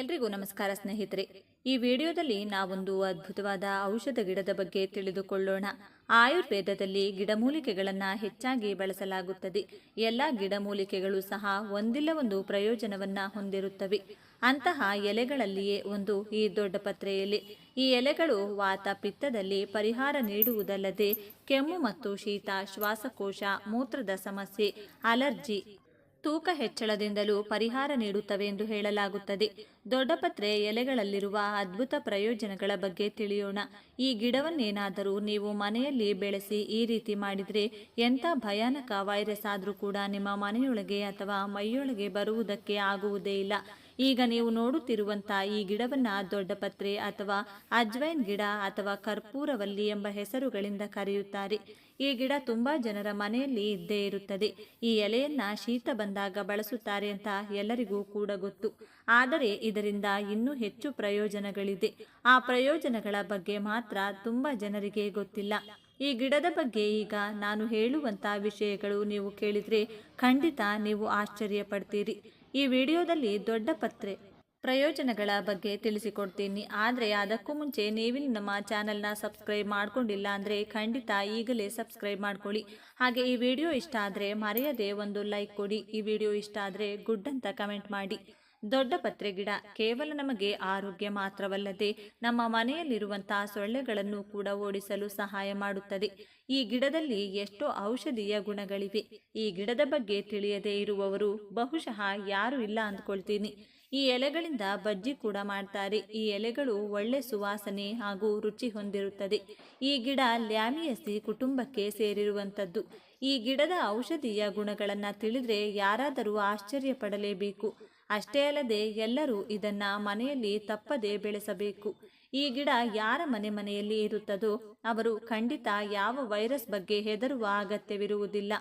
ಎಲ್ರಿಗೂ ನಮಸ್ಕಾರ ಸ್ನೇಹಿತರೆ. ಈ ವಿಡಿಯೋದಲ್ಲಿ ನಾವೊಂದು ಅದ್ಭುತವಾದ ಔಷಧ ಗಿಡದ ಬಗ್ಗೆ ತಿಳಿದುಕೊಳ್ಳೋಣ. ಆಯುರ್ವೇದದಲ್ಲಿ ಗಿಡಮೂಲಿಕೆಗಳನ್ನು ಹೆಚ್ಚಾಗಿ ಬಳಸಲಾಗುತ್ತದೆ. ಎಲ್ಲ ಗಿಡಮೂಲಿಕೆಗಳು ಸಹ ಒಂದಿಲ್ಲ ಒಂದು ಪ್ರಯೋಜನವನ್ನ ಹೊಂದಿರುತ್ತವೆ. ಅಂತಹ ಎಲೆಗಳಲ್ಲಿಯೇ ಒಂದು ಈ ದೊಡ್ಡ ಪತ್ರೆಯಲ್ಲಿ. ಈ ಎಲೆಗಳು ವಾತ ಪಿತ್ತದಲ್ಲಿ ಪರಿಹಾರ ನೀಡುವುದಲ್ಲದೆ ಕೆಮ್ಮು ಮತ್ತು ಶೀತ, ಶ್ವಾಸಕೋಶ, ಮೂತ್ರದ ಸಮಸ್ಯೆ, ಅಲರ್ಜಿ ತೂಕ ಹೆಚ್ಚಳದಿಂದಲೂ ಪರಿಹಾರ ನೀಡುತ್ತವೆ ಎಂದು ಹೇಳಲಾಗುತ್ತದೆ. ದೊಡ್ಡಪತ್ರೆ ಎಲೆಗಳಲ್ಲಿರುವ ಅದ್ಭುತ ಪ್ರಯೋಜನಗಳ ಬಗ್ಗೆ ತಿಳಿಯೋಣ. ಈ ಗಿಡವನ್ನೇನಾದರೂ ನೀವು ಮನೆಯಲ್ಲಿ ಬೆಳೆಸಿ ಈ ರೀತಿ ಮಾಡಿದರೆ ಎಂಥ ಭಯಾನಕ ವೈರಸ್ ಆದರೂ ಕೂಡ ನಿಮ್ಮ ಮನೆಯೊಳಗೆ ಅಥವಾ ಮೈಯೊಳಗೆ ಬರುವುದಕ್ಕೆ ಆಗುವುದೇ ಇಲ್ಲ. ಈಗ ನೀವು ನೋಡುತ್ತಿರುವಂಥ ಈ ಗಿಡವನ್ನ ದೊಡ್ಡಪತ್ರೆ ಅಥವಾ ಅಜ್ವೈನ್ ಗಿಡ ಅಥವಾ ಕರ್ಪೂರವಲ್ಲಿ ಎಂಬ ಹೆಸರುಗಳಿಂದ ಕರೆಯುತ್ತಾರೆ. ಈ ಗಿಡ ತುಂಬಾ ಜನರ ಮನೆಯಲ್ಲಿ ಇದ್ದೇ ಇರುತ್ತದೆ. ಈ ಎಲೆಯನ್ನ ಶೀತ ಬಂದಾಗ ಬಳಸುತ್ತಾರೆ ಅಂತ ಎಲ್ಲರಿಗೂ ಕೂಡ ಗೊತ್ತು. ಆದರೆ ಇದರಿಂದ ಇನ್ನೂ ಹೆಚ್ಚು ಪ್ರಯೋಜನಗಳಿದೆ. ಆ ಪ್ರಯೋಜನಗಳ ಬಗ್ಗೆ ಮಾತ್ರ ತುಂಬಾ ಜನರಿಗೆ ಗೊತ್ತಿಲ್ಲ. ಈ ಗಿಡದ ಬಗ್ಗೆ ಈಗ ನಾನು ಹೇಳುವಂತ ವಿಷಯಗಳು ನೀವು ಕೇಳಿದ್ರೆ ಖಂಡಿತ ನೀವು ಆಶ್ಚರ್ಯ ಪಡ್ತೀರಿ ಈ ವಿಡಿಯೋದಲ್ಲಿ ದೊಡ್ಡ ಪತ್ರೆ ಪ್ರಯೋಜನಗಳ ಬಗ್ಗೆ ತಿಳಿಸಿಕೊಡ್ತೀನಿ. ಆದರೆ ಅದಕ್ಕೂ ಮುಂಚೆ ನೀವು ನಮ್ಮ ಚಾನಲ್ನ ಸಬ್ಸ್ಕ್ರೈಬ್ ಮಾಡ್ಕೊಂಡಿಲ್ಲ ಅಂದರೆ ಖಂಡಿತ ಈಗಲೇ ಸಬ್ಸ್ಕ್ರೈಬ್ ಮಾಡ್ಕೊಳ್ಳಿ. ಹಾಗೆ ಈ ವಿಡಿಯೋ ಇಷ್ಟ ಆದರೆ ಮರೆಯದೆ ಒಂದು ಲೈಕ್ ಕೊಡಿ. ಈ ವಿಡಿಯೋ ಇಷ್ಟ ಆದರೆ ಗುಡ್ ಅಂತ ಕಮೆಂಟ್ ಮಾಡಿ. ದೊಡ್ಡ ಪತ್ರೆ ಗಿಡ ಕೇವಲ ನಮಗೆ ಆರೋಗ್ಯ ಮಾತ್ರವಲ್ಲದೆ ನಮ್ಮ ಮನೆಯಲ್ಲಿರುವಂತಹ ಸೊಳ್ಳೆಗಳನ್ನು ಕೂಡ ಓಡಿಸಲು ಸಹಾಯ ಮಾಡುತ್ತದೆ. ಈ ಗಿಡದಲ್ಲಿ ಎಷ್ಟೋ ಔಷಧೀಯ ಗುಣಗಳಿವೆ. ಈ ಗಿಡದ ಬಗ್ಗೆ ತಿಳಿಯದೇ ಇರುವವರು ಬಹುಶಃ ಯಾರು ಇಲ್ಲ ಅಂದ್ಕೊಳ್ತೀನಿ. ಈ ಎಲೆಗಳಿಂದ ಬಜ್ಜಿ ಕೂಡ ಮಾಡ್ತಾರೆ. ಈ ಎಲೆಗಳು ಒಳ್ಳೆ ಸುವಾಸನೆ ಹಾಗೂ ರುಚಿ ಹೊಂದಿರುತ್ತದೆ. ಈ ಗಿಡ ಲ್ಯಾಮಿಯಸಿ ಕುಟುಂಬಕ್ಕೆ ಸೇರಿರುವಂಥದ್ದು. ಈ ಗಿಡದ ಔಷಧೀಯ ಗುಣಗಳನ್ನು ತಿಳಿದ್ರೆ ಯಾರಾದರೂ ಆಶ್ಚರ್ಯ ಪಡಲೇಬೇಕು ಅಷ್ಟೇ ಅಲ್ಲದೆ ಎಲ್ಲರೂ ಇದನ್ನ ಮನೆಯಲ್ಲಿ ತಪ್ಪದೆ ಬೆಳೆಸಬೇಕು. ಈ ಗಿಡ ಯಾರ ಮನೆ ಮನೆಯಲ್ಲಿ ಇರುತ್ತದೋ ಅವರು ಖಂಡಿತ ಯಾವ ವೈರಸ್ ಬಗ್ಗೆ ಹೆದರುವ ಅಗತ್ಯವಿರುವುದಿಲ್ಲ.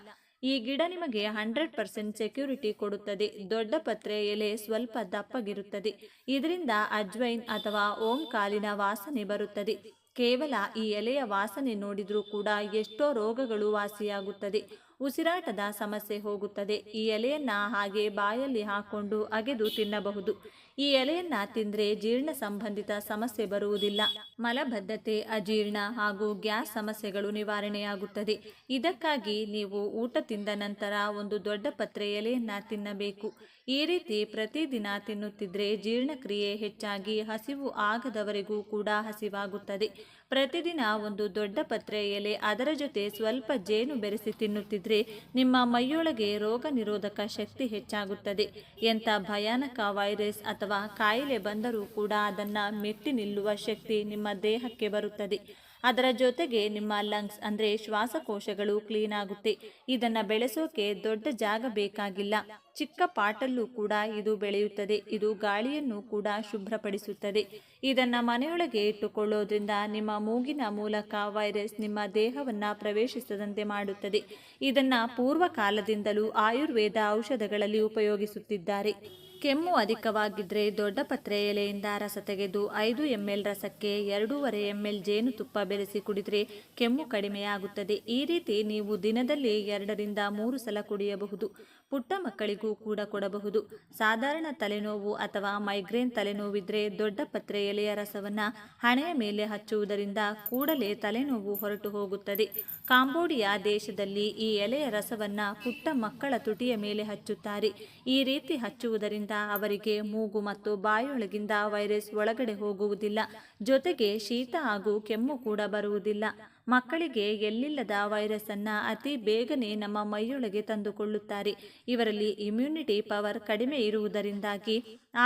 ಈ ಗಿಡ ನಿಮಗೆ ಹಂಡ್ರೆಡ್ ಪರ್ಸೆಂಟ್ ಸೆಕ್ಯೂರಿಟಿ ಕೊಡುತ್ತದೆ. ದೊಡ್ಡ ಪತ್ರೆ, ಎಲೆ ಸ್ವಲ್ಪ ದಪ್ಪಗಿರುತ್ತದೆ. ಇದರಿಂದ ಅಜ್ವೈನ್ ಅಥವಾ ಓಂ ಕಾಲಿನ ವಾಸನೆ ಬರುತ್ತದೆ. ಕೇವಲ ಈ ಎಲೆಯ ವಾಸನೆ ನೋಡಿದರೂ ಕೂಡ ಎಷ್ಟೋ ರೋಗಗಳು ವಾಸಿಯಾಗುತ್ತದೆ. ಉಸಿರಾಟದ ಸಮಸ್ಯೆ ಹೋಗುತ್ತದೆ. ಈ ಎಲೆಯನ್ನ ಹಾಗೆ ಬಾಯಲ್ಲಿ ಹಾಕೊಂಡು ಅಗೆದು ತಿನ್ನಬಹುದು. ಈ ಎಲೆಯನ್ನ ತಿಂದ್ರೆ ಜೀರ್ಣ ಸಂಬಂಧಿತ ಸಮಸ್ಯೆ ಬರುವುದಿಲ್ಲ. ಮಲಬದ್ಧತೆ, ಅಜೀರ್ಣ ಹಾಗೂ ಗ್ಯಾಸ್ ಸಮಸ್ಯೆಗಳು ನಿವಾರಣೆಯಾಗುತ್ತದೆ. ಇದಕ್ಕಾಗಿ ನೀವು ಊಟ ತಿಂದ ನಂತರ ಒಂದು ದೊಡ್ಡ ಪತ್ರೆ ಎಲೆಯನ್ನ ತಿನ್ನಬೇಕು. ಈ ರೀತಿ ಪ್ರತಿದಿನ ತಿನ್ನುತ್ತಿದ್ರೆ ಜೀರ್ಣಕ್ರಿಯೆ ಹೆಚ್ಚಾಗಿ ಹಸಿವು ಆಗದವರೆಗೂ ಕೂಡ ಹಸಿವಾಗುತ್ತದೆ. ಪ್ರತಿದಿನ ಒಂದು ದೊಡ್ಡ ಪತ್ರೆ ಎಲೆ ಅದರ ಜೊತೆ ಸ್ವಲ್ಪ ಜೇನು ಬೆರೆಸಿ ತಿನ್ನುತ್ತಿದ್ರೆ ನಿಮ್ಮ ಮೈಯೊಳಗೆ ರೋಗ ನಿರೋಧಕ ಶಕ್ತಿ ಹೆಚ್ಚಾಗುತ್ತದೆ. ಎಂಥ ಭಯಾನಕ ವೈರಸ್ ಅಥವಾ ಕಾಯಿಲೆ ಬಂದರೂ ಕೂಡ ಅದನ್ನು ಮೆಟ್ಟಿ ನಿಲ್ಲುವ ಶಕ್ತಿ ನಿಮ್ಮ ದೇಹಕ್ಕೆ ಬರುತ್ತದೆ. ಅದರ ಜೊತೆಗೆ ನಿಮ್ಮ ಲಂಗ್ಸ್ ಅಂದರೆ ಶ್ವಾಸಕೋಶಗಳು ಕ್ಲೀನ್ ಆಗುತ್ತೆ. ಇದನ್ನು ಬೆಳೆಸೋಕೆ ದೊಡ್ಡ ಜಾಗ ಬೇಕಾಗಿಲ್ಲ. ಚಿಕ್ಕ ಪಾಟಲ್ಲೂ ಕೂಡ ಇದು ಬೆಳೆಯುತ್ತದೆ. ಇದು ಗಾಳಿಯನ್ನು ಕೂಡ ಶುಭ್ರಪಡಿಸುತ್ತದೆ. ಇದನ್ನು ಮನೆಯೊಳಗೆ ಇಟ್ಟುಕೊಳ್ಳೋದ್ರಿಂದ ನಿಮ್ಮ ಮೂಗಿನ ಮೂಲಕ ವೈರಸ್ ನಿಮ್ಮ ದೇಹವನ್ನು ಪ್ರವೇಶಿಸದಂತೆ ಮಾಡುತ್ತದೆ. ಇದನ್ನು ಪೂರ್ವ ಕಾಲದಿಂದಲೂ ಆಯುರ್ವೇದ ಔಷಧಗಳಲ್ಲಿ ಉಪಯೋಗಿಸುತ್ತಿದ್ದಾರೆ. ಕೆಮ್ಮು ಅಧಿಕವಾಗಿದ್ದರೆ ದೊಡ್ಡ ಪತ್ರೆ ಎಲೆಯಿಂದ ರಸ ತೆಗೆದು ಐದು ಎಂ ಎಲ್ ರಸಕ್ಕೆ ಎರಡೂವರೆ ಎಂ ಎಲ್ ಜೇನುತುಪ್ಪ ಬೆರೆಸಿ ಕುಡಿದರೆ ಕೆಮ್ಮು ಕಡಿಮೆಯಾಗುತ್ತದೆ. ಈ ರೀತಿ ನೀವು ದಿನದಲ್ಲಿ ಎರಡರಿಂದ ಮೂರು ಸಲ ಕುಡಿಯಬಹುದು. ಪುಟ್ಟ ಮಕ್ಕಳಿಗೂ ಕೂಡ ಕೊಡಬಹುದು. ಸಾಧಾರಣ ತಲೆನೋವು ಅಥವಾ ಮೈಗ್ರೇನ್ ತಲೆನೋವಿದ್ರೆ ದೊಡ್ಡ ಪತ್ರೆ ಎಲೆಯ ರಸವನ್ನು ಹಣೆಯ ಮೇಲೆ ಹಚ್ಚುವುದರಿಂದ ಕೂಡಲೇ ತಲೆನೋವು ಹೊರಟು ಹೋಗುತ್ತದೆ. ಕಾಂಬೋಡಿಯಾ ದೇಶದಲ್ಲಿ ಈ ಎಲೆಯ ರಸವನ್ನ ಪುಟ್ಟ ಮಕ್ಕಳ ತುಟಿಯ ಮೇಲೆ ಹಚ್ಚುತ್ತಾರೆ. ಈ ರೀತಿ ಹಚ್ಚುವುದರಿಂದ ಅವರಿಗೆ ಮೂಗು ಮತ್ತು ಬಾಯೊಳಗಿಂದ ವೈರಸ್ ಒಳಗಡೆ ಹೋಗುವುದಿಲ್ಲ. ಜೊತೆಗೆ ಶೀತ ಹಾಗೂ ಕೆಮ್ಮು ಕೂಡ ಬರುವುದಿಲ್ಲ. ಮಕ್ಕಳಿಗೆ ಎಲ್ಲಿಲ್ಲದ ವೈರಸ್ ಅನ್ನ ಅತಿ ಬೇಗನೆ ನಮ್ಮ ಮೈಯೊಳಗೆ ತಂದುಕೊಳ್ಳುತ್ತಾರೆ. ಇವರಲ್ಲಿ ಇಮ್ಯುನಿಟಿ ಪವರ್ ಕಡಿಮೆ ಇರುವುದರಿಂದಾಗಿ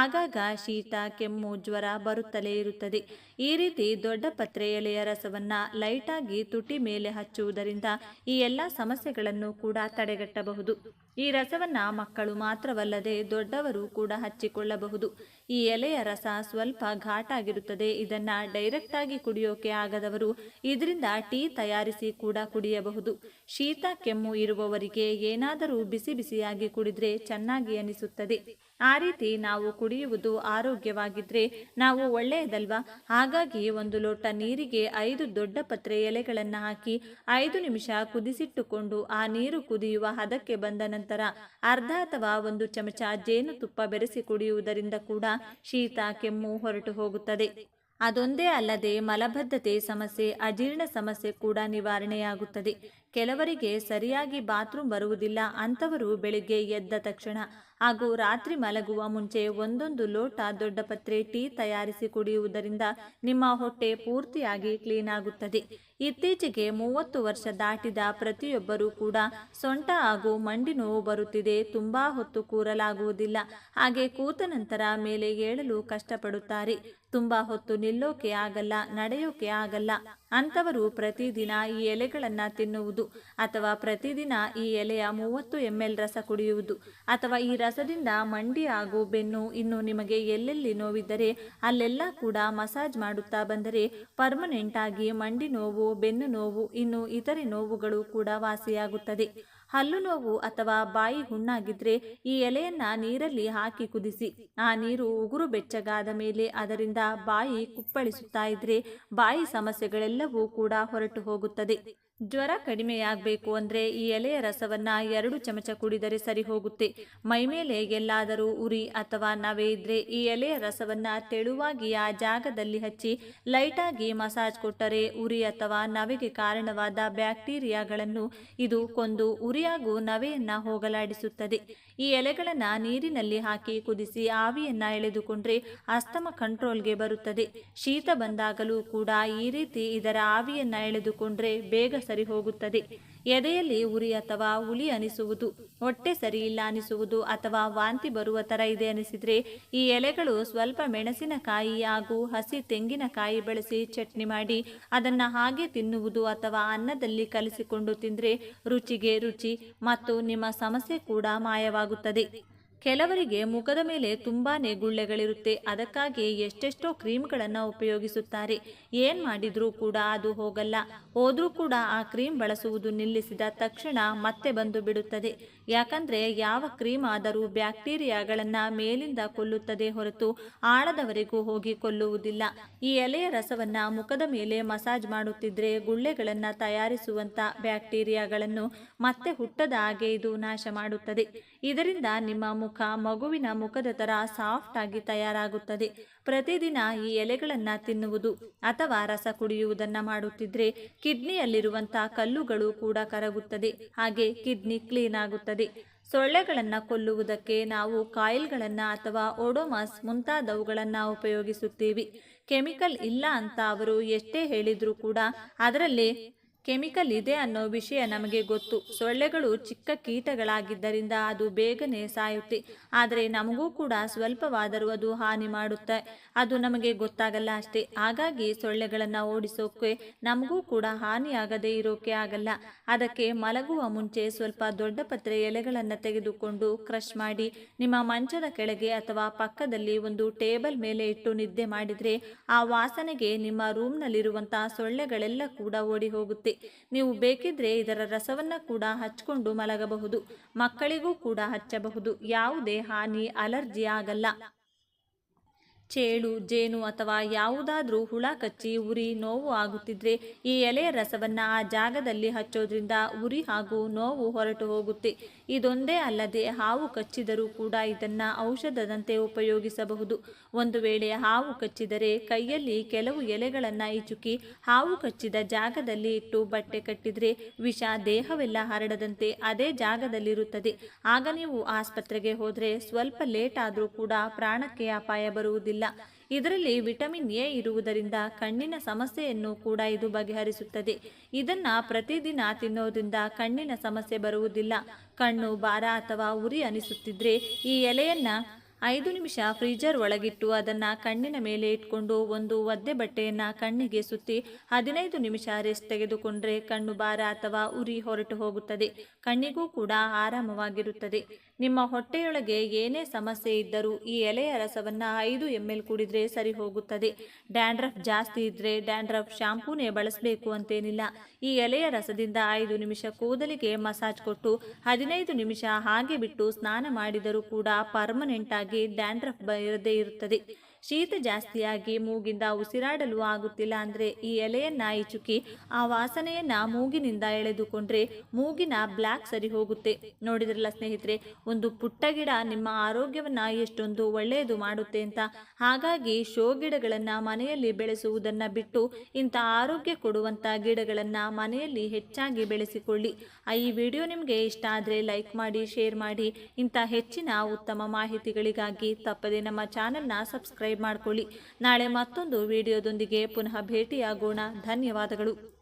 ಆಗಾಗ ಶೀತ, ಕೆಮ್ಮು, ಜ್ವರ ಬರುತ್ತಲೇ ಇರುತ್ತದೆ. ಈ ರೀತಿ ದೊಡ್ಡ ಪತ್ರೆ ಎಲೆಯ ರಸವನ್ನ ಲೈಟಾಗಿ ತುಟಿ ಮೇಲೆ ಹಚ್ಚುವುದರಿಂದ ಈ ಎಲ್ಲ ಸಮಸ್ಯೆಗಳನ್ನು ಕೂಡ ತಡೆಗಟ್ಟಬಹುದು. ಈ ರಸವನ್ನ ಮಕ್ಕಳು ಮಾತ್ರವಲ್ಲದೆ ದೊಡ್ಡವರು ಕೂಡ ಹಚ್ಚಿಕೊಳ್ಳಬಹುದು. ಈ ಎಲೆಯ ರಸ ಸ್ವಲ್ಪ ಘಾಟಾಗಿರುತ್ತದೆ. ಇದನ್ನ ಡೈರೆಕ್ಟ್ ಆಗಿ ಕುಡಿಯೋಕೆ ಆಗದವರು ಇದರಿಂದ ಟೀ ತಯಾರಿಸಿ ಕೂಡ ಕುಡಿಯಬಹುದು. ಶೀತ, ಕೆಮ್ಮು ಇರುವವರಿಗೆ ಏನಾದರೂ ಬಿಸಿ ಬಿಸಿಯಾಗಿ ಕುಡಿದ್ರೆ ಚೆನ್ನಾಗಿ ಅನಿಸುತ್ತದೆ. ಆ ರೀತಿ ನಾವು ಕುಡಿಯುವುದು ಆರೋಗ್ಯವಾಗಿದ್ರೆ ನಾವು ಒಳ್ಳೆಯದಲ್ವಾ? ಹಾಗಾಗಿ ಒಂದು ಲೋಟ ನೀರಿಗೆ ಐದು ದೊಡ್ಡ ಪತ್ರೆ ಎಲೆಗಳನ್ನು ಹಾಕಿ ಐದು ನಿಮಿಷ ಕುದಿಸಿಟ್ಟುಕೊಂಡು ಆ ನೀರು ಕುದಿಯುವ ಹದಕ್ಕೆ ಬಂದ ನಂತರ ಅರ್ಧ ಅಥವಾ ಒಂದು ಚಮಚ ಜೇನುತುಪ್ಪ ಬೆರೆಸಿ ಕುಡಿಯುವುದರಿಂದ ಕೂಡ ಶೀತ, ಕೆಮ್ಮು ಹೊರಟು ಹೋಗುತ್ತದೆ. ಅದೊಂದೇ ಅಲ್ಲದೆ ಮಲಬದ್ಧತೆ ಸಮಸ್ಯೆ ಅಜೀರ್ಣ ಸಮಸ್ಯೆ ಕೂಡ ನಿವಾರಣೆಯಾಗುತ್ತದೆ. ಕೆಲವರಿಗೆ ಸರಿಯಾಗಿ ಬಾತ್ರೂಮ್ ಬರುವುದಿಲ್ಲ. ಅಂಥವರು ಬೆಳಿಗ್ಗೆ ಎದ್ದ ತಕ್ಷಣ ಹಾಗೂ ರಾತ್ರಿ ಮಲಗುವ ಮುಂಚೆ ಒಂದೊಂದು ಲೋಟ ದೊಡ್ಡ ಪತ್ರೆ, ಟೀ ತಯಾರಿಸಿ ಕುಡಿಯುವುದರಿಂದ ನಿಮ್ಮ ಹೊಟ್ಟೆ ಪೂರ್ತಿಯಾಗಿ ಕ್ಲೀನ್ ಆಗುತ್ತದೆ. ಇತ್ತೀಚೆಗೆ ಮೂವತ್ತು ವರ್ಷ ದಾಟಿದ ಪ್ರತಿಯೊಬ್ಬರೂ ಕೂಡ ಸೊಂಟ ಹಾಗೂ ಮಂಡಿ ನೋವು ಬರುತ್ತಿದೆ. ತುಂಬಾ ಹೊತ್ತು ಕೂರಲಾಗುವುದಿಲ್ಲ. ಹಾಗೆ ಕೂತ ನಂತರ ಮೇಲೆ ಏಳಲು ಕಷ್ಟಪಡುತ್ತಾರೆ. ತುಂಬಾ ಹೊತ್ತು ನಿಲ್ಲೋಕೆ ಆಗಲ್ಲ, ನಡೆಯೋಕೆ ಆಗಲ್ಲ. ಅಂಥವರು ಪ್ರತಿದಿನ ಈ ಎಲೆಗಳನ್ನು ತಿನ್ನುವುದು ಅಥವಾ ಪ್ರತಿದಿನ ಈ ಎಲೆಯ ಮೂವತ್ತು ಎಂ ರಸ ಕುಡಿಯುವುದು ಅಥವಾ ಈ ರಸದಿಂದ ಮಂಡಿ ಹಾಗೂ ಬೆನ್ನು ಇನ್ನು ನಿಮಗೆ ಎಲ್ಲೆಲ್ಲಿ ನೋವಿದ್ದರೆ ಅಲ್ಲೆಲ್ಲ ಕೂಡ ಮಸಾಜ್ ಮಾಡುತ್ತಾ ಬಂದರೆ ಪರ್ಮನೆಂಟ್ ಆಗಿ ಮಂಡಿ ನೋವು, ಬೆನ್ನು ನೋವು, ಇನ್ನು ಇತರೆ ನೋವುಗಳು ಕೂಡ ವಾಸಿಯಾಗುತ್ತದೆ. ಹಲ್ಲು ನೋವು ಅಥವಾ ಬಾಯಿ ಹುಣ್ಣಾಗಿದ್ರೆ ಈ ಎಲೆಯನ್ನ ನೀರಲ್ಲಿ ಹಾಕಿ ಕುದಿಸಿ, ಆ ನೀರು ಉಗುರು ಬೆಚ್ಚಗಾದ ಮೇಲೆ ಅದರಿಂದ ಬಾಯಿ ಕುಪ್ಪಳಿಸುತ್ತಾ ಇದ್ರೆ ಬಾಯಿ ಸಮಸ್ಯೆಗಳೆಲ್ಲವೂ ಕೂಡ ಹೊರಟು ಹೋಗುತ್ತದೆ. ಜ್ವರ ಕಡಿಮೆಯಾಗಬೇಕು ಅಂದರೆ ಈ ಎಲೆಯ ರಸವನ್ನು ಎರಡು ಚಮಚ ಕುಡಿದರೆ ಸರಿ ಹೋಗುತ್ತೆ. ಮೈಮೇಲೆ ಎಲ್ಲಾದರೂ ಉರಿ ಅಥವಾ ನವೆ ಇದ್ರೆ ಈ ಎಲೆಯ ರಸವನ್ನು ತೆಳುವಾಗಿ ಆ ಜಾಗದಲ್ಲಿ ಹಚ್ಚಿ ಲೈಟಾಗಿ ಮಸಾಜ್ ಕೊಟ್ಟರೆ ಉರಿ ಅಥವಾ ನವೆಗೆ ಕಾರಣವಾದ ಬ್ಯಾಕ್ಟೀರಿಯಾಗಳನ್ನು ಇದು ಕೊಂದು ಉರಿಯಾಗೂ ನವೆಯನ್ನು ಹೋಗಲಾಡಿಸುತ್ತದೆ. ಈ ಎಲೆಗಳನ್ನು ನೀರಿನಲ್ಲಿ ಹಾಕಿ ಕುದಿಸಿ ಆವಿಯನ್ನು ಎಳೆದುಕೊಂಡ್ರೆ ಅಸ್ತಮ ಕಂಟ್ರೋಲ್ಗೆ ಬರುತ್ತದೆ. ಶೀತ ಬಂದಾಗಲೂ ಕೂಡ ಈ ರೀತಿ ಇದರ ಆವಿಯನ್ನು ಎಳೆದುಕೊಂಡ್ರೆ ಬೇಗ ಸರಿ ಹೋಗುತ್ತದೆ ಎದೆಯಲ್ಲಿ ಉರಿ ಅಥವಾ ಹುಲಿ ಅನಿಸುವುದು, ಹೊಟ್ಟೆ ಸರಿ ಇಲ್ಲ ಅನಿಸುವುದು ಅಥವಾ ವಾಂತಿ ಬರುವ ತರ ಇದೆ ಅನಿಸಿದರೆ ಈ ಎಲೆಗಳು ಸ್ವಲ್ಪ ಮೆಣಸಿನಕಾಯಿ ಹಾಗೂ ಹಸಿ ತೆಂಗಿನಕಾಯಿ ಬಳಸಿ ಚಟ್ನಿ ಮಾಡಿ ಅದನ್ನ ಹಾಗೆ ತಿನ್ನುವುದು ಅಥವಾ ಅನ್ನದಲ್ಲಿ ಕಲಿಸಿಕೊಂಡು ತಿಂದರೆ ರುಚಿಗೆ ರುಚಿ ಮತ್ತು ನಿಮ್ಮ ಸಮಸ್ಯೆ ಕೂಡ ಮಾಯವಾಗುತ್ತದೆ. ಕೆಲವರಿಗೆ ಮುಖದ ಮೇಲೆ ತುಂಬಾನೇ ಗುಳ್ಳೆಗಳಿರುತ್ತೆ. ಅದಕ್ಕಾಗಿ ಎಷ್ಟೆಷ್ಟೋ ಕ್ರೀಮ್ಗಳನ್ನು ಉಪಯೋಗಿಸುತ್ತಾರೆ. ಏನ್ ಮಾಡಿದ್ರೂ ಕೂಡ ಅದು ಹೋಗಲ್ಲ. ಹೋದ್ರೂ ಕೂಡ ಆ ಕ್ರೀಮ್ ಬಳಸುವುದು ನಿಲ್ಲಿಸಿದ ತಕ್ಷಣ ಮತ್ತೆ ಬಂದು ಬಿಡುತ್ತದೆ ಯಾಕಂದ್ರೆ ಯಾವ ಕ್ರೀಮ್ ಆದರೂ ಬ್ಯಾಕ್ಟೀರಿಯಾಗಳನ್ನ ಮೇಲಿಂದ ಕೊಲ್ಲುತ್ತದೆ ಹೊರತು ಆಳದವರೆಗೂ ಹೋಗಿ ಕೊಲ್ಲುವುದಿಲ್ಲ. ಈ ಎಲೆಯ ರಸವನ್ನ ಮುಖದ ಮೇಲೆ ಮಸಾಜ್ ಮಾಡುತ್ತಿದ್ರೆ ಗುಳ್ಳೆಗಳನ್ನ ತಯಾರಿಸುವಂತ ಬ್ಯಾಕ್ಟೀರಿಯಾಗಳನ್ನು ಮತ್ತೆ ಹುಟ್ಟದ ಹಾಗೆ ಇದು ನಾಶ ಮಾಡುತ್ತದೆ. ಇದರಿಂದ ನಿಮ್ಮ ಮುಖ ಮಗುವಿನ ಮುಖದ ತರ ಸಾಫ್ಟ್ ಆಗಿ ತಯಾರಾಗುತ್ತದೆ. ಪ್ರತಿದಿನ ಈ ಎಲೆಗಳನ್ನು ತಿನ್ನುವುದು ಅಥವಾ ರಸ ಕುಡಿಯುವುದನ್ನ ಮಾಡುತ್ತಿದ್ರೆ ಕಿಡ್ನಿಯಲ್ಲಿರುವಂತ ಕಲ್ಲುಗಳು ಕೂಡ ಕರಗುತ್ತದೆ. ಹಾಗೆ ಕಿಡ್ನಿ ಕ್ಲೀನ್ ಆಗುತ್ತದೆ. ಸೊಳ್ಳೆಗಳನ್ನ ಕೊಲ್ಲುವುದಕ್ಕೆ ನಾವು ಕಾಯಿಲ್ಗಳನ್ನು ಅಥವಾ ಓಡೋಮಾಸ್ ಮುಂತಾದವುಗಳನ್ನು ಉಪಯೋಗಿಸುತ್ತೀವಿ. ಕೆಮಿಕಲ್ ಇಲ್ಲ ಅಂತ ಅವರು ಎಷ್ಟೇ ಹೇಳಿದರೂ ಕೂಡ ಅದರಲ್ಲಿ ಕೆಮಿಕಲ್ ಇದೆ ಅನ್ನೋ ವಿಷಯ ನಮಗೆ ಗೊತ್ತು. ಸೊಳ್ಳೆಗಳು ಚಿಕ್ಕ ಕೀಟಗಳಾಗಿದ್ದರಿಂದ ಅದು ಬೇಗನೆ ಸಾಯುತ್ತೆ. ಆದರೆ ನಮಗೂ ಕೂಡ ಸ್ವಲ್ಪವಾದರೂ ಅದು ಹಾನಿ ಮಾಡುತ್ತೆ. ಅದು ನಮಗೆ ಗೊತ್ತಾಗಲ್ಲ ಅಷ್ಟೇ. ಹಾಗಾಗಿ ಸೊಳ್ಳೆಗಳನ್ನು ಓಡಿಸೋಕೆ ನಮಗೂ ಕೂಡ ಹಾನಿಯಾಗದೇ ಇರೋಕೆ ಆಗಲ್ಲ. ಅದಕ್ಕೆ ಮಲಗುವ ಮುಂಚೆ ಸ್ವಲ್ಪ ದೊಡ್ಡ ಪತ್ರೆ ಎಲೆಗಳನ್ನು ತೆಗೆದುಕೊಂಡು ಕ್ರಷ್ ಮಾಡಿ, ನಿಮ್ಮ ಮಂಚದ ಕೆಳಗೆ ಅಥವಾ ಪಕ್ಕದಲ್ಲಿ ಒಂದು ಟೇಬಲ್ ಮೇಲೆ ಇಟ್ಟು ನಿದ್ದೆ ಮಾಡಿದರೆ ಆ ವಾಸನೆಗೆ ನಿಮ್ಮ ರೂಮ್ನಲ್ಲಿರುವಂತಹ ಸೊಳ್ಳೆಗಳೆಲ್ಲ ಕೂಡ ಓಡಿ ಹೋಗುತ್ತೆ. ನೀವು ಬೇಕಿದ್ರೆ ಇದರ ರಸವನ್ನ ಕೂಡ ಹಚ್ಕೊಂಡು ಮಲಗಬಹುದು. ಮಕ್ಕಳಿಗೂ ಕೂಡ ಹಚ್ಚಬಹುದು. ಯಾವುದೇ ಹಾನಿ, ಅಲರ್ಜಿ ಆಗಲ್ಲ. ಚೇಳು, ಜೇನು ಅಥವಾ ಯಾವುದಾದ್ರೂ ಹುಳ, ಕಚ್ಚಿ, ಉರಿ, ನೋವು ಆಗುತ್ತಿದ್ರೆ ಈ ಎಲೆಯ ರಸವನ್ನ ಆ ಜಾಗದಲ್ಲಿ ಹಚ್ಚೋದ್ರಿಂದ ಉರಿ ಹಾಗೂ ನೋವು ಹೊರಟು ಹೋಗುತ್ತೆ. ಇದೊಂದೇ ಅಲ್ಲದೆ ಹಾವು ಕಚ್ಚಿದರೂ ಕೂಡ ಇದನ್ನು ಔಷಧದಂತೆ ಉಪಯೋಗಿಸಬಹುದು. ಒಂದು ವೇಳೆ ಹಾವು ಕಚ್ಚಿದರೆ ಕೈಯಲ್ಲಿ ಕೆಲವು ಎಲೆಗಳನ್ನು ಈಚುಕಿ ಹಾವು ಕಚ್ಚಿದ ಜಾಗದಲ್ಲಿ ಇಟ್ಟು ಬಟ್ಟೆ ಕಟ್ಟಿದರೆ ವಿಷ ದೇಹವೆಲ್ಲ ಹರಡದಂತೆ ಅದೇ ಜಾಗದಲ್ಲಿರುತ್ತದೆ. ಆಗ ನೀವು ಆಸ್ಪತ್ರೆಗೆ ಹೋದರೆ ಸ್ವಲ್ಪ ಲೇಟ್ ಆದರೂ ಕೂಡ ಪ್ರಾಣಕ್ಕೆ ಅಪಾಯ ಬರುವುದಿಲ್ಲ. ಇದರಲ್ಲಿ ವಿಟಮಿನ್ ಎ ಇರುವುದರಿಂದ ಕಣ್ಣಿನ ಸಮಸ್ಯೆಯನ್ನು ಕೂಡ ಇದು ಬಗೆಹರಿಸುತ್ತದೆ. ಇದನ್ನ ಪ್ರತಿದಿನ ತಿನ್ನೋದ್ರಿಂದ ಕಣ್ಣಿನ ಸಮಸ್ಯೆ ಬರುವುದಿಲ್ಲ. ಕಣ್ಣು, ಭಾರ ಅಥವಾ ಉರಿ ಅನಿಸುತ್ತಿದ್ರೆ ಈ ಎಲೆಯನ್ನ ಐದು ನಿಮಿಷ ಫ್ರೀಜರ್ ಒಳಗಿಟ್ಟು ಅದನ್ನ ಕಣ್ಣಿನ ಮೇಲೆ ಇಟ್ಕೊಂಡು ಒಂದು ಒದ್ದೆ ಬಟ್ಟೆಯನ್ನ ಕಣ್ಣಿಗೆ ಸುತ್ತಿ ಹದಿನೈದು ನಿಮಿಷ ರೆಸ್ಟ್ ತೆಗೆದುಕೊಂಡ್ರೆ ಕಣ್ಣು ಭಾರ ಅಥವಾ ಉರಿ ಹೊರಟು ಹೋಗುತ್ತದೆ. ಕಣ್ಣಿಗೂ ಕೂಡ ಆರಾಮವಾಗಿರುತ್ತದೆ. ನಿಮ್ಮ ಹೊಟ್ಟೆಯೊಳಗೆ ಏನೇ ಸಮಸ್ಯೆ ಇದ್ದರೂ ಈ ಎಲೆಯ ರಸವನ್ನು ಐದು ಎಂ ಎಲ್ ಕುಡಿದ್ರೆ ಸರಿ ಹೋಗುತ್ತದೆ. ಡ್ಯಾಂಡ್ರಫ್ ಜಾಸ್ತಿ ಇದ್ದರೆ ಡ್ಯಾಂಡ್ರಫ್ ಶಾಂಪೂನೇ ಬಳಸಬೇಕು ಅಂತೇನಿಲ್ಲ. ಈ ಎಲೆಯ ರಸದಿಂದ ಐದು ನಿಮಿಷ ಕೂದಲಿಗೆ ಮಸಾಜ್ ಕೊಟ್ಟು ಹದಿನೈದು ನಿಮಿಷ ಹಾಗೆ ಬಿಟ್ಟು ಸ್ನಾನ ಮಾಡಿದರೂ ಕೂಡ ಪರ್ಮನೆಂಟ್ ಆಗಿ ಡ್ಯಾಂಡ್ರಫ್ ಬರದೇ ಇರುತ್ತದೆ. ಶೀತ ಜಾಸ್ತಿಯಾಗಿ ಮೂಗಿಂದ ಉಸಿರಾಡಲು ಆಗುತ್ತಿಲ್ಲ ಅಂದರೆ ಈ ಎಲೆಯನ್ನ ಇಚುಕಿ ಆ ವಾಸನೆಯನ್ನ ಮೂಗಿನಿಂದ ಎಳೆದುಕೊಂಡ್ರೆ ಮೂಗಿನ ಬ್ಲ್ಯಾಕ್ ಸರಿ ಹೋಗುತ್ತೆ. ನೋಡಿದ್ರಲ್ಲ ಸ್ನೇಹಿತರೆ, ಒಂದು ಪುಟ್ಟ ಗಿಡ ನಿಮ್ಮ ಆರೋಗ್ಯವನ್ನ ಎಷ್ಟೊಂದು ಒಳ್ಳೆಯದು ಮಾಡುತ್ತೆ ಅಂತ. ಹಾಗಾಗಿ ಶೋ ಗಿಡಗಳನ್ನ ಮನೆಯಲ್ಲಿ ಬೆಳೆಸುವುದನ್ನ ಬಿಟ್ಟು ಇಂಥ ಆರೋಗ್ಯ ಕೊಡುವಂತ ಗಿಡಗಳನ್ನ ಮನೆಯಲ್ಲಿ ಹೆಚ್ಚಾಗಿ ಬೆಳೆಸಿಕೊಳ್ಳಿ. ಈ ವಿಡಿಯೋ ನಿಮಗೆ ಇಷ್ಟ ಆದರೆ ಲೈಕ್ ಮಾಡಿ, ಶೇರ್ ಮಾಡಿ. ಇಂಥ ಹೆಚ್ಚಿನ ಉತ್ತಮ ಮಾಹಿತಿಗಳಿಗಾಗಿ ತಪ್ಪದೆ ನಮ್ಮ ಚಾನೆಲ್ನ ಸಬ್ಸ್ಕ್ರೈಬ್ ಮಾಡಿಕೊಳ್ಳಿ. ನಾಳೆ ಮತ್ತೊಂದು ವಿಡಿಯೋದೊಂದಿಗೆ ಪುನಃ ಭೇಟಿಯಾಗೋಣ. ಧನ್ಯವಾದಗಳು.